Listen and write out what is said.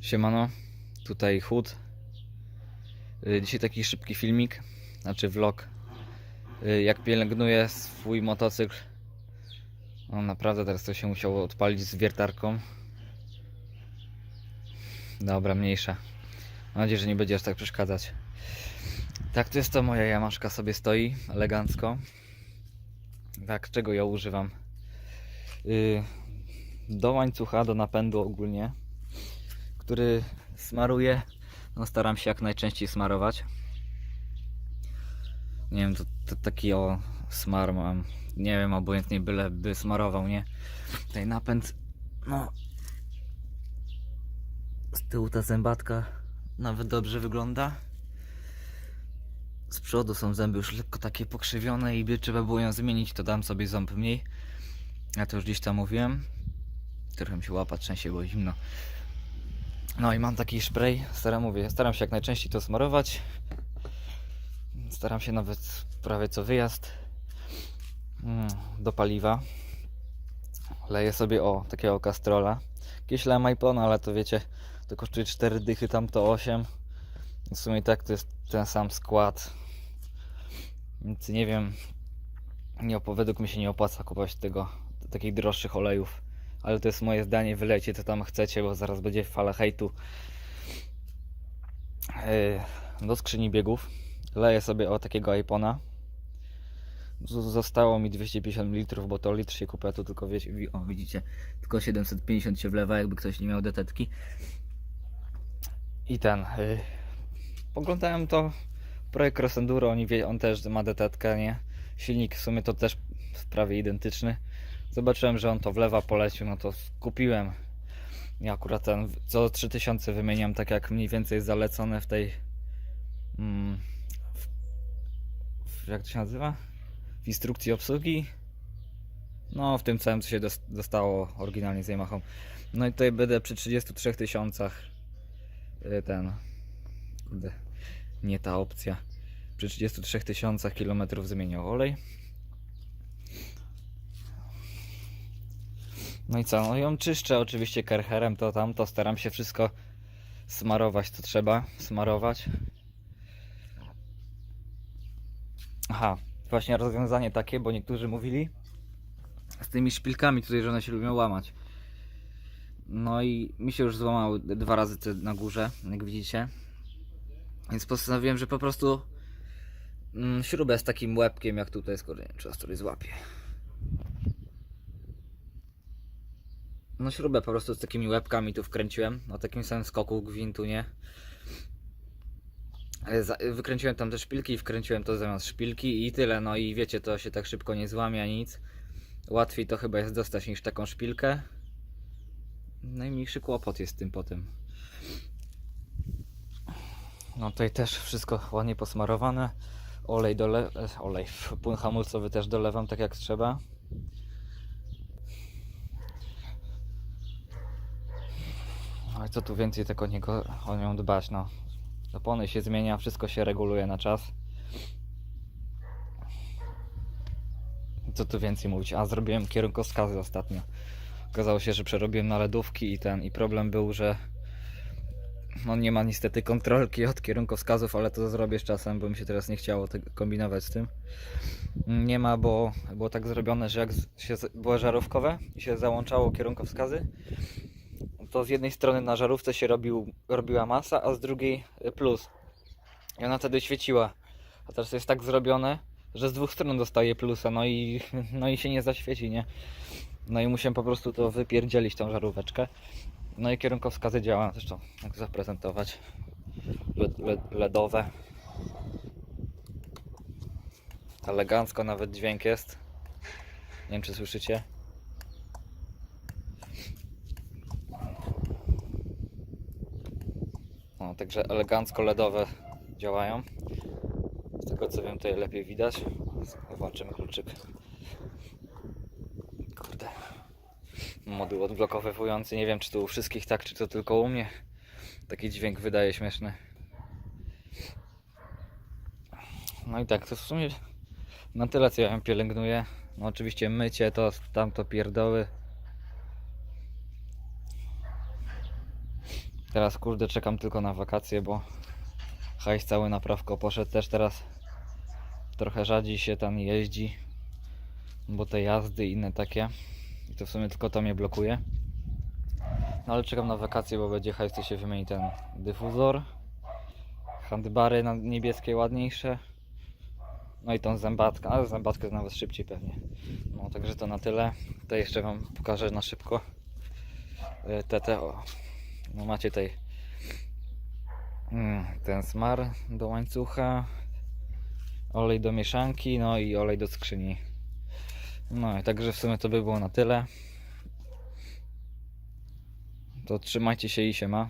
Siemano, tutaj Chód. Y, Dzisiaj taki szybki filmik, znaczy vlog. Y, Jak pielęgnuję swój motocykl. No naprawdę teraz to się musiało odpalić z wiertarką. Dobra, mniejsza. Mam nadzieję, że nie będzie aż tak przeszkadzać. Tak, to jest to moja jamaszka sobie stoi, elegancko. Tak, czego ja używam? Y, Do łańcucha, do napędu ogólnie który smaruję. No staram się jak najczęściej smarować. Nie wiem, to, to taki o smar mam. Nie wiem, obojętnie byle by smarował, nie? Tutaj napęd, no. Z tyłu ta zębatka nawet dobrze wygląda. Z przodu są zęby już lekko takie pokrzywione i by trzeba było ją zmienić, to dam sobie ząb mniej. Ja to już gdzieś tam mówiłem. Trochę mi się łapa trzęsie, było zimno. No i mam taki spray, staram, mówię, staram się jak najczęściej to smarować. Staram się nawet prawie co wyjazd mm, do paliwa. Leję sobie o takiego kastrola. Jakieś Lemajpona, ale to wiecie, to kosztuje 4 dychy, tam to 8. W sumie tak to jest ten sam skład. Więc nie wiem, nie według mnie się nie opłaca kupować tego, takich droższych olejów ale to jest moje zdanie, wylejcie co tam chcecie, bo zaraz będzie fala hejtu. Yy, Do skrzyni biegów leję sobie o takiego iPona. Zostało mi 250 ml, bo to litr się kupia, tu tylko o widzicie, tylko 750 się wlewa, jakby ktoś nie miał detetki. I ten, yy, poglądałem to, projekt Cross Enduro, oni wie, on też ma detetkę, nie? Silnik w sumie to też prawie identyczny. Zobaczyłem, że on to wlewa polecił, no to kupiłem. Ja akurat ten co 3000 wymieniam, tak jak mniej więcej zalecone w tej. Mm, w, w, jak to się nazywa? W instrukcji obsługi. No, w tym całym, co się dos- dostało oryginalnie z Yamaha. No i tutaj będę przy 33 tysiącach. y, Ten. Nie ta opcja. Przy 33 tysiącach kilometrów zmieniał olej. No i co? No ją czyszczę oczywiście kercherem, to tam, to staram się wszystko smarować, co trzeba smarować. Aha, właśnie rozwiązanie takie, bo niektórzy mówili z tymi szpilkami tutaj, że one się lubią łamać. No i mi się już złamały dwa razy te na górze, jak widzicie. Więc postanowiłem, że po prostu mm, śrubę z takim łebkiem, jak tutaj, skoro nie czy ostry złapie. No śrubę po prostu z takimi łebkami tu wkręciłem, o takim samym skoku gwintu, nie? Za- Wykręciłem tam te szpilki i wkręciłem to zamiast szpilki i tyle, no i wiecie, to się tak szybko nie złamie, ani nic. Łatwiej to chyba jest dostać niż taką szpilkę. Najmniejszy kłopot jest tym potem. No tutaj też wszystko ładnie posmarowane. Olej dole... e, olej, płyn hamulcowy też dolewam tak jak trzeba. I co tu więcej tego niego, o nią dbać, no. Opony się zmienia, wszystko się reguluje na czas. Co tu więcej mówić? A zrobiłem kierunkowskazy ostatnio. Okazało się, że przerobiłem na LEDówki i ten i problem był, że no nie ma niestety kontrolki od kierunkowskazów, ale to zrobię z czasem, bo mi się teraz nie chciało kombinować z tym. Nie ma, bo było tak zrobione, że jak się były żarówkowe i się załączało kierunkowskazy, to z jednej strony na żarówce się robił, robiła masa, a z drugiej y, plus. I ona wtedy świeciła. A teraz jest tak zrobione, że z dwóch stron dostaje plusa, no i, no i się nie zaświeci, nie? No i musiałem po prostu to wypierdzielić, tą żaróweczkę. No i kierunkowskazy działa, zresztą jak zaprezentować. LED, LED, LEDowe. Elegancko nawet dźwięk jest. Nie wiem czy słyszycie. Także elegancko LEDowe działają. Z tego co wiem, tutaj lepiej widać. Włączymy kluczyk. Kurde. Moduł odblokowywujący. Nie wiem, czy to u wszystkich tak, czy to tylko u mnie. Taki dźwięk wydaje śmieszny. No i tak, to w sumie na tyle, co ja pielęgnuję. No oczywiście mycie to tamto pierdoły. Teraz kurde czekam tylko na wakacje, bo hajs cały na prawko poszedł też teraz. Trochę rzadziej się tam jeździ, bo te jazdy inne takie. I to w sumie tylko to mnie blokuje. No ale czekam na wakacje, bo będzie hajs, to się wymieni ten dyfuzor. Handbary na niebieskie ładniejsze. No i tą zębatkę, ale zębatkę nawet szybciej pewnie. No także to na tyle. To jeszcze Wam pokażę na szybko. E, Te, te, o. No macie tutaj mm, ten smar do łańcucha, olej do mieszanki, no i olej do skrzyni. No i także w sumie to by było na tyle. To trzymajcie się i się ma.